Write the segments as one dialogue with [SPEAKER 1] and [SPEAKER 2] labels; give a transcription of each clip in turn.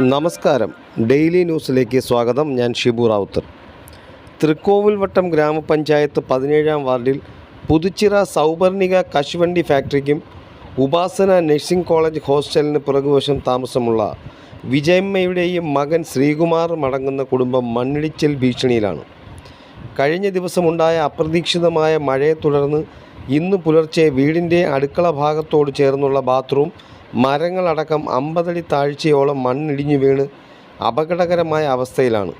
[SPEAKER 1] നമസ്കാരം. ഡെയിലി ന്യൂസിലേക്ക് സ്വാഗതം. ഞാൻ ഷിബു റാവുത്തർ. തൃക്കോവിൽവട്ടം ഗ്രാമപഞ്ചായത്ത് പതിനേഴാം വാർഡിൽ പുതുച്ചിറ സൗപർണിക കശുവണ്ടി ഫാക്ടറിക്കും ഉപാസന നഴ്സിംഗ് കോളേജ് ഹോസ്റ്റലിന് പുറകുവശം താമസമുള്ള വിജയമ്മയുടെയും മകൻ ശ്രീകുമാർ മടങ്ങുന്ന കുടുംബം മണ്ണിടിച്ചിൽ ഭീഷണിയിലാണ്. കഴിഞ്ഞ ദിവസമുണ്ടായ അപ്രതീക്ഷിതമായ മഴയെ തുടർന്ന് ഇന്ന് പുലർച്ചെ വീടിന്റെ അടുക്കള ഭാഗത്തോട് ചേർന്നുള്ള ബാത്റൂം മരങ്ങളടക്കം അമ്പതടി താഴ്ചയോളം മണ്ണിടിഞ്ഞു വീണ് അപകടകരമായ അവസ്ഥയിലാണ്.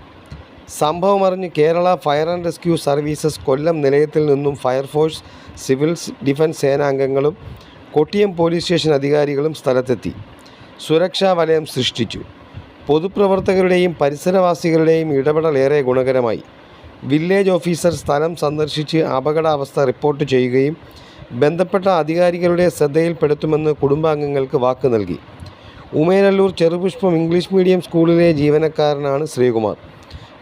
[SPEAKER 1] സംഭവമറിഞ്ഞ് Kerala fire and rescue services Kollam നിലയത്തിൽ നിന്നും ഫയർഫോഴ്സ് സിവിൽ ഡിഫൻസ് സേനാംഗങ്ങളും കൊട്ടിയം പോലീസ് സ്റ്റേഷൻ അധികാരികളും സ്ഥലത്തെത്തി. സുരക്ഷാ വലയം സൃഷ്ടിച്ചു. പൊതുപ്രവർത്തകരുടെയും പരിസരവാസികളുടെയും ഇടപെടൽ ഏറെ ഗുണകരമായി. വില്ലേജ് ഓഫീസർ സ്ഥലം സന്ദർശിച്ച് അപകടാവസ്ഥ റിപ്പോർട്ട് ചെയ്യുകയും ബന്ധപ്പെട്ട അധികാരികളുടെ ശ്രദ്ധയിൽപ്പെടുത്തുമെന്ന് കുടുംബാംഗങ്ങൾക്ക് വാക്ക് നൽകി. ഉമേനല്ലൂർ ചെറുപുഷ്പം ഇംഗ്ലീഷ് മീഡിയം സ്കൂളിലെ ജീവനക്കാരനാണ് Sreekumar.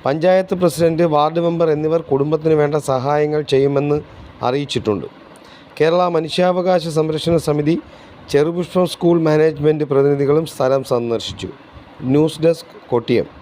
[SPEAKER 1] Panchayat president ward member എന്നിവർ കുടുംബത്തിന് വേണ്ട സഹായങ്ങൾ ചെയ്യുമെന്ന് അറിയിച്ചിട്ടുണ്ട്. കേരള മനുഷ്യാവകാശ സംരക്ഷണ സമിതി ചെറുപുഷ്പം സ്കൂൾ മാനേജ്മെന്റ് പ്രതിനിധികളും സ്ഥലം സന്ദർശിച്ചു. News desk Kottiyam.